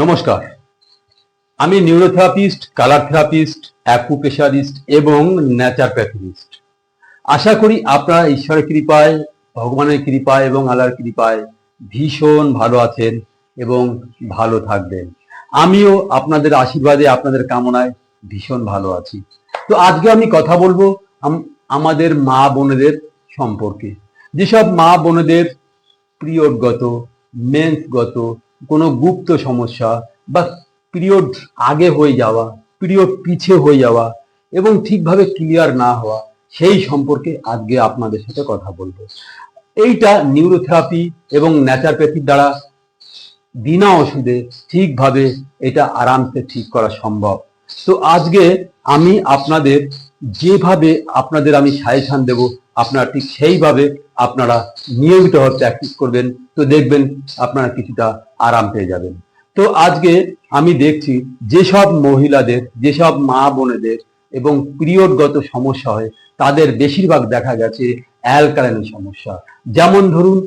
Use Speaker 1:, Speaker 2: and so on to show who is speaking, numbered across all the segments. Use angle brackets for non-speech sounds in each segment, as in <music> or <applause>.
Speaker 1: নমস্কার আমি নিউরোথেরাপিস্ট colour therapist অ্যাকুপেশারিস্ট এবং ন্যাচারপ্যাথিস্ট আশা করি আপনারা ঈশ্বরের কৃপায় ভগবানের কৃপায় এবং আলার কৃপায় ভীষণ ভালো আছেন এবং ভালো থাকবেন আমিও আপনাদের আশীর্বাদে আপনাদের কামনায় ভীষণ ভালো আছি তো আজকে আমি কথা বলবো আমাদের মা বোনেদের সম্পর্কে যেসব মা বোনেদের প্রিয়গত মেন্সগত কোনো গুপ্ত সমস্যা বা পিরিয়ড আগে হয়ে যাওয়া পিরিয়ড পিছিয়ে হয়ে যাওয়া এবং ঠিকভাবে ক্লিয়ার না হওয়া সেই সম্পর্কে আজকে আপনাদের সাথে কথা বলবো এইটা নিউরোথেরাপি এবং ন্যাচারপ্যাথির দ্বারা বিনা ওষুধে ঠিকভাবে এটা আরামসে ঠিক করা সম্ভব তো আজকে আমি আপনাদের যেভাবে আপনাদের আমি সাজেশন দেব আপনারা ঠিক সেইভাবে আপনারা নিয়মিতভাবে প্র্যাকটিস করবেন তো দেখবেন আপনারা কিছুটা আরাম পেয়ে যাবেন তো আজকে আমি দেখছি যেসব মহিলাদের যেসব মা বোনেদের এবং পিরিয়ডগত সমস্যা হয় তাদের বেশিরভাগ দেখা গেছে অ্যালকালাইনের সমস্যা যেমন ধরুন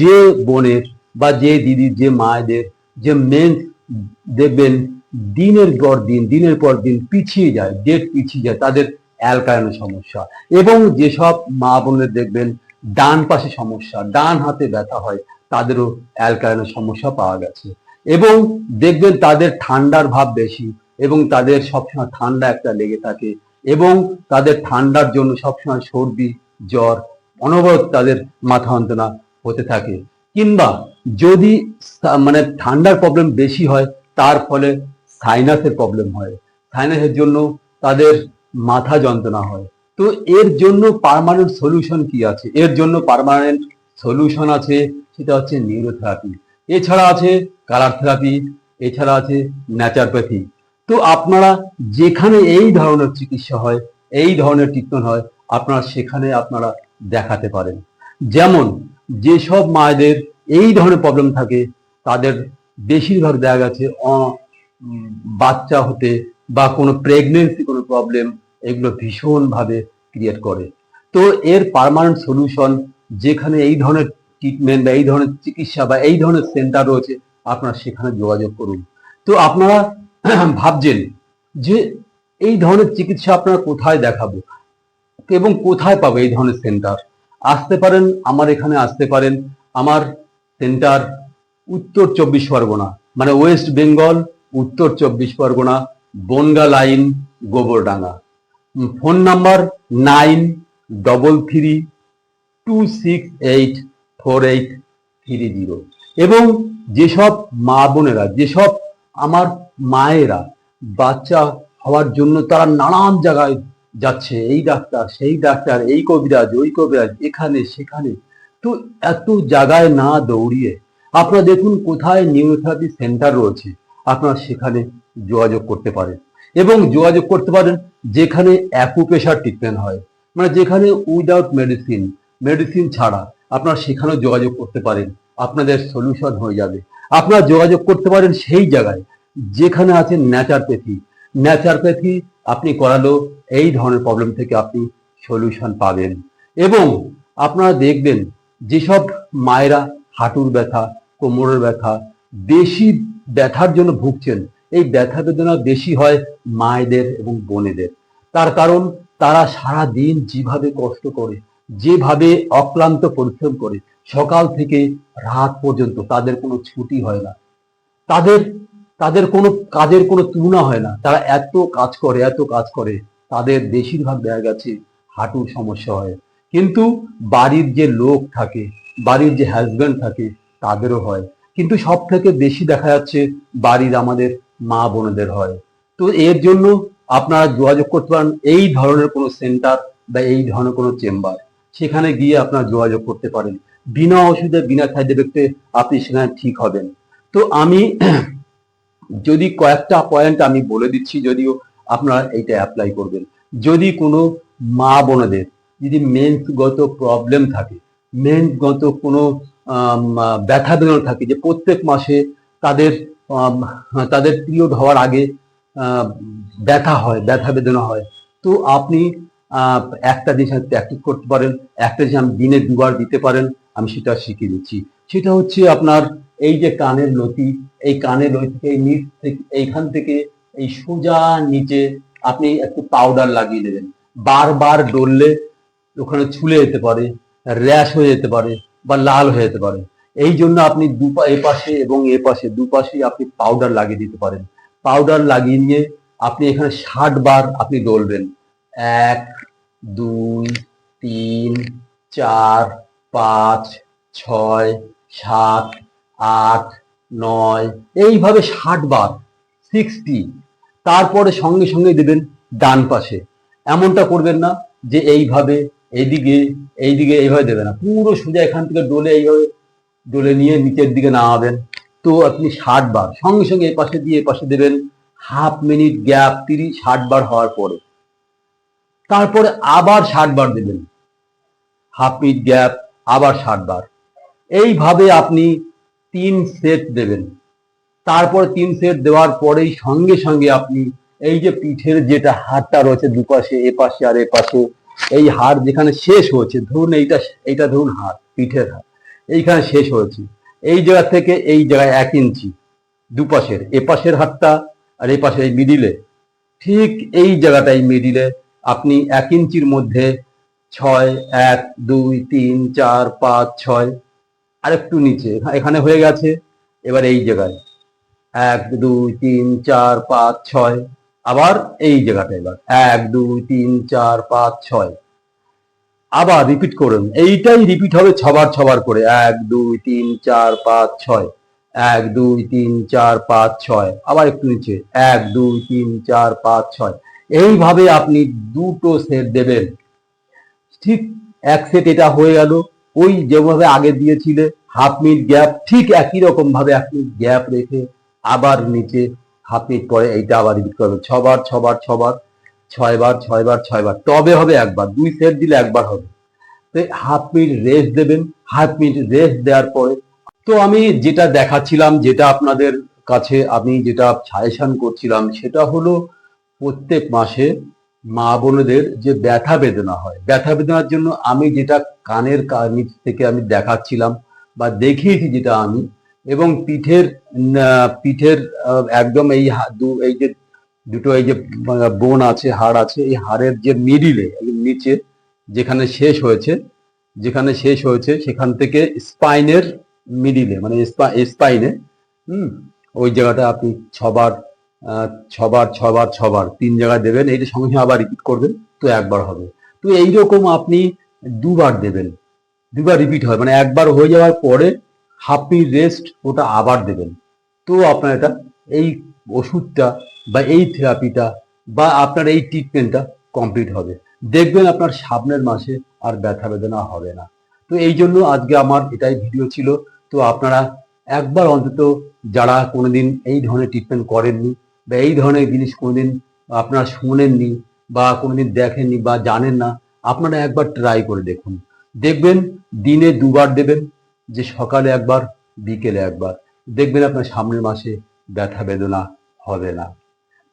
Speaker 1: যে বোনের বা যে দিদি যে মায়েদের যে মেন দেখবেন দিনের পর দিন দিনের পর দিন পিছিয়ে যায় ডেট পিছিয়ে যায় তাদের অ্যালকালাইনের সমস্যা এবং যেসব মা বোনের দেখবেন ডান পাশে সমস্যা ডান হাতে ব্যথা হয় তাদেরও অ্যালকালাইনের সমস্যা পাওয়া গেছে এবং দেখবেন তাদের ঠান্ডার ভাব বেশি এবং তাদের সবসময় ঠান্ডা একটা লেগে থাকে এবং তাদের ঠান্ডার জন্য সবসময় সর্দি জ্বর অনবরত তাদের মাথা যন্ত্রণা হতে থাকে কিংবা যদি মানে ঠান্ডার প্রবলেম বেশি হয় তার ফলে সাইনাসের প্রবলেম হয় সাইনাসের জন্য তাদের মাথা যন্ত্রণা হয় তো এর জন্য পারমানেন্ট সলিউশন কি আছে এর জন্য পারমানেন্ট সলিউশন আছে সেটা হচ্ছে নিউরোথেরাপি এছাড়া আছে কালার থেরাপি এছাড়া আছে ন্যাচারপ্যাথি তো আপনারা যেখানে এই ধরনের চিকিৎসা হয় এই ধরনের ট্রিটমেন্ট হয় আপনারা সেখানে আপনারা দেখাতে পারেন যেমন যেসব মায়েদের এই ধরনের প্রবলেম থাকে তাদের বেশিরভাগ দেখা গেছে বাচ্চা হতে বা কোনো প্রেগনেন্সি কোনো প্রবলেম এগুলো ভীষণভাবে ক্রিয়েট করে তো এর পারমানেন্ট সলিউশন যেখানে এই ধরনের ট্রিটমেন্ট বা এই ধরনের চিকিৎসা বা এই ধরনের সেন্টার রয়েছে আপনারা সেখানে যোগাযোগ করুন তো আপনারা ভাবছেন যে এই ধরনের চিকিৎসা আপনারা কোথায় দেখাবো এবং কোথায় পাবো এই ধরনের সেন্টার আসতে পারেন আমার এখানে আসতে পারেন আমার সেন্টার উত্তর চব্বিশ পরগনা মানে ওয়েস্ট বেঙ্গল উত্তর চব্বিশ Pargana Bangaon line Gobardanga phone number nine double three two six eight four eight three zero এবং যেসব মা বোনেরা যেসব আমার মায়েরা বাচ্চা হওয়ার জন্য তারা নানান জায়গায় যাচ্ছে এই ডাক্তার সেই ডাক্তার এই কবিরাজ ওই কবিরাজ এখানে সেখানে তো এত জায়গায় না দৌড়িয়ে আপনারা দেখুন কোথায় নিউরোথেরাপি সেন্টার রয়েছে আপনারা সেখানে যোগাযোগ করতে পারেন এবং যোগাযোগ করতে পারেন যেখানে অ্যাকুপেশার ট্রিটমেন্ট হয় মানে যেখানে উইদাউট মেডিসিন মেডিসিন ছাড়া আপনারা সেখানেও যোগাযোগ করতে পারেন আপনাদের সলিউশন হয়ে যাবে আপনারা যোগাযোগ করতে পারেন সেই জায়গায় যেখানে আছে ন্যাচারপ্যাথি ন্যাচারপ্যাথি আপনি করালো এই ধরনের প্রবলেম থেকে আপনি সলিউশন পাবেন এবং আপনারা দেখবেন যেসব মায়েরা হাঁটুর ব্যথা কোমরের ব্যথা বেশি ব্যথার জন্য ভুগছেন এই ব্যথা বেদনা বেশি হয় মায়েদের এবং বোনেদের তার কারণ তারা সারা দিন যেভাবে কষ্ট করে যেভাবে অক্লান্ত পরিশ্রম করে সকাল থেকে রাত পর্যন্ত তাদের কোনো ছুটি হয় না তাদের তাদের কোনো কাজের কোনো তুলনা হয় না তারা এত কাজ করে এত কাজ করে তাদের বেশিরভাগ দেখা গেছে হাঁটুর সমস্যা হয় কিন্তু বাড়ির যে লোক থাকে বাড়ির যে হাজব্যান্ড থাকে তাদেরও হয় কিন্তু সব থেকে বেশি দেখা যাচ্ছে বাড়ির আমাদের মা বোনদের হয় তো এর জন্য আপনারা যোগাযোগ করতে পারেন এই ধরনের কোনো সেন্টার বা এই ধরনের কোনো চেম্বার সেখানে গিয়ে আপনারা যোগাযোগ করতে পারেন বিনা ওষুধে বিনা সাইড এফেক্টে আপনি সেখানে ঠিক হবেন তো আমি <clears throat> যদি কয়েকটা পয়েন্ট আমি বলে দিচ্ছি যদিও আপনারা এইটা অ্যাপ্লাই করবেন যদি কোনো মা বোনদের যদি মেন্সগত প্রবলেম থাকে মেন্সগত কোনো ব্যথা বেদনা থাকে যে প্রত্যেক মাসে তাদের তাদের পিরিয়ড হওয়ার আগে ব্যথা হয় ব্যথা বেদনা হয় তো আপনি একটা জিনিস আমি প্র্যাকটিস করতে পারেন একটা জিনিস আমি দিনে দুবার দিতে পারেন আমি সেটা শিখে দিচ্ছি সেটা হচ্ছে আপনার এই যে কানের লতি এই কানের লতি থেকে নিচ থেকে এইখান থেকে এই সোজা নিচে আপনি একটু পাউডার লাগিয়ে দেবেন বারবার ডললে ওখানে ছুলে যেতে পারে র্যাশ হয়ে যেতে পারে বা লাল হয়ে যেতে পারে এই জন্য আপনি দুপা এ পাশে এবং এ পাশে দুপাশে আপনি পাউডার লাগিয়ে দিতে পারেন পাউডার লাগিয়ে নিয়ে আপনি এখানে ষাট বার আপনি ডলবেন এক দুই তিন চার পাঁচ ছয় সাত আট নয় এইভাবে ষাট বার সিক্সটি তারপরে সঙ্গে সঙ্গে দেবেন ডান পাশে এমনটা করবেন না যে এইভাবে এইদিকে এইদিকে এইভাবে দেবে না পুরো সোজা এখান থেকে ডোলে এইভাবে ডোলে নিয়ে নিচের দিকে নামাবেন তো আপনি ষাট বার সঙ্গে সঙ্গে এ পাশে দিয়ে এ পাশে দেবেন হাফ মিনিট গ্যাপ তিরিশ ষাট বার হওয়ার পরে তারপরে আবার ষাট বার দেবেন হাফ মিনিট গ্যাপ আবার ষাট বার এইভাবে আপনি তিন সেট দেবেন তারপর তিন সেট দেওয়ার পরেই সঙ্গে সঙ্গে আপনি এই যে পিঠের যেটা হাড়টা রয়েছে দুপাশে এ পাশে আর এ পাশে এই হাড় যেখানে শেষ হয়েছে ধরুন এইটা এইটা ধরুন হাড় পিঠের হাড় এইখানে শেষ হয়েছে এই জায়গা থেকে এই জায়গায় এক ইঞ্চি দুপাশের এপাশের হাতটা আর এই পাশে এই মিডিলে ঠিক এই জায়গাটাই মিডিলে আপনি এক ইঞ্চির মধ্যে ছয় এক দুই তিন চার পাঁচ ছয় আরেকটু নিচে এখানে হয়ে গেছে এবার এই জায়গায় এক দুই তিন চার পাঁচ ছয় আবার এই জায়গাটা এবার এক দুই তিন চার পাঁচ ছয় আবার রিপিট করুন এইটাই রিপিট হবে ছবার ছবার করে এক দুই তিন চার পাঁচ ছয় এক দুই তিন চার পাঁচ ছয় আবার একটু নিচে এক দুই তিন চার পাঁচ ছয় এইভাবে আপনি দুটো সেট দেবেন ঠিক এক সেট এটা হয়ে গেল ওই যেভাবে আগে দিয়েছিলে হাফ মিনিট গ্যাপ ঠিক একই রকম ভাবে এক মিনিট গ্যাপ রেখে আবার নিচে হাফ মিনিট পরে এইটা আবার রিপিট করবেন ছবার ছবার ছবার ছয়বার ছয়বার ছয়বার টবে হবে একবার দুই সেট দিলে একবার হবে তো হাফ মিনিট রেস্ট দেবেন হাফ মিনিট রেস্ট দেওয়ার পরে তো আমি যেটা দেখাচ্ছিলাম যেটা আপনাদের কাছে আমি যেটা সাজেশন করছিলাম সেটা হলো প্রত্যেক মাসে মা বোনেদের যে ব্যথা বেদনা হয় ব্যথা বেদনার জন্য আমি যেটা কানের নিচ থেকে আমি দেখাচ্ছিলাম বা দেখিয়েছি যেটা আমি এবং পিঠের পিঠের একদম এই দু এই যে দুটো এই যে বোন আছে হাড় আছে এই হাড়ের যে মিডিলে নিচে যেখানে শেষ হয়েছে যেখানে শেষ হয়েছে সেখান থেকে স্পাইনের মিডিলে মানে স্পাইনে হুম ওই জায়গাটা আপনি ছবার ছবার ছবার ছবার তিন জায়গায় দেবেন এইটা সঙ্গে আবার রিপিট করবেন তো একবার হবে তো এইরকম আপনি দুবার দেবেন দুবার রিপিট হয় মানে একবার হয়ে যাওয়ার পরে হাফ রেস্ট ওটা আবার দেবেন তো আপনার এটা এই ওষুধটা বা এই থেরাপিটা বা আপনার এই ট্রিটমেন্টটা কমপ্লিট হবে দেখবেন আপনার সামনের মাসে আর ব্যথা বেদনা হবে না তো এই জন্য আজকে আমার এটাই ভিডিও ছিল তো আপনারা একবার অন্তত যারা কোনোদিন এই ধরনের ট্রিটমেন্ট করেননি বা এই ধরনের জিনিস কোনোদিন আপনারা শোনেননি বা কোনোদিন দেখেননি বা জানেন না আপনারা একবার ট্রাই করে দেখুন দেখবেন দিনে দুবার দেবেন যে সকালে একবার বিকেলে একবার দেখবেন আপনার সামনের মাসে ব্যথা বেদনা হবে না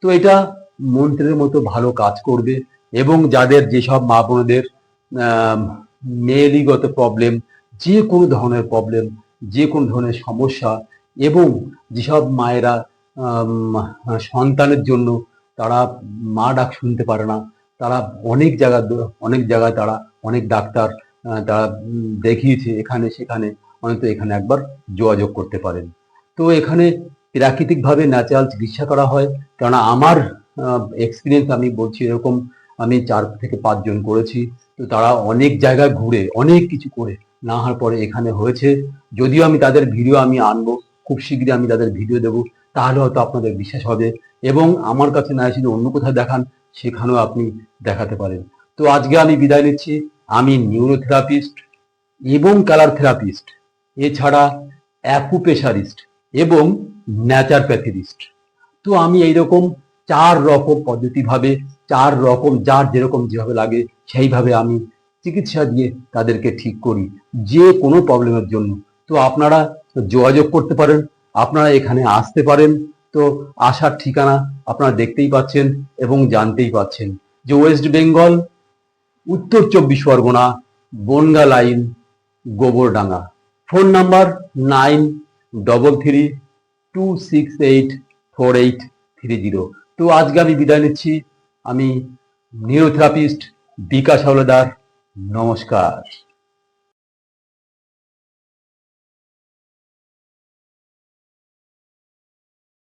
Speaker 1: তো এটা মন্ত্রের মতো ভালো কাজ করবে এবং যাদের যেসব মা বোনদের মেয়েলিগত প্রবলেম যে কোনো ধরনের প্রবলেম যে কোনো ধরনের সমস্যা এবং যেসব মায়েরা সন্তানের জন্য তারা মা ডাক শুনতে পারে না তারা অনেক জায়গা অনেক জায়গায় তারা অনেক ডাক্তার তারা দেখিয়েছে এখানে সেখানে অন্তত এখানে একবার যোগাযোগ করতে পারেন তো এখানে প্রাকৃতিকভাবে ন্যাচারাল চিকিৎসা করা হয় কেননা আমার এক্সপিরিয়েন্স আমি বলছি এরকম আমি চার থেকে পাঁচজন করেছি তো তারা অনেক জায়গায় ঘুরে অনেক কিছু করে না হওয়ার পরে এখানে হয়েছে যদিও আমি তাদের ভিডিও আমি আনবো খুব শীঘ্রই আমি তাদের ভিডিও দেবো তাহলে হয়তো আপনাদের বিশ্বাস হবে এবং আমার কাছে না এসে অন্য কোথাও দেখান সেখানেও আপনি দেখাতে পারেন তো আজকে আমি বিদায় নিচ্ছি আমি নিউরোথেরাপিস্ট এবং কালার থেরাপিস্ট এছাড়া অ্যাকুপেশারিস্ট এবং ন্যাচারপ্যাথিস্ট তো আমি এইরকম চার রকম পদ্ধতিভাবে চার রকম যার যেরকম যেভাবে লাগে সেইভাবে আমি চিকিৎসা দিয়ে তাদেরকে ঠিক করি যে কোনো প্রবলেমের জন্য তো আপনারা যোগাযোগ করতে পারেন আপনারা এখানে আসতে পারেন তো আসার ঠিকানা আপনারা দেখতেই পাচ্ছেন এবং জানতেই পাচ্ছেন যে ওয়েস্ট বেঙ্গল উত্তর চব্বিশ Pargana Bangaon line Gobardanga phone number nine double three two six eight four eight three zero তো আজকে আমি বিদায় নিচ্ছি আমি নিউরোথেরাপিস্ট বিকাশ হাওলাদার নমস্কার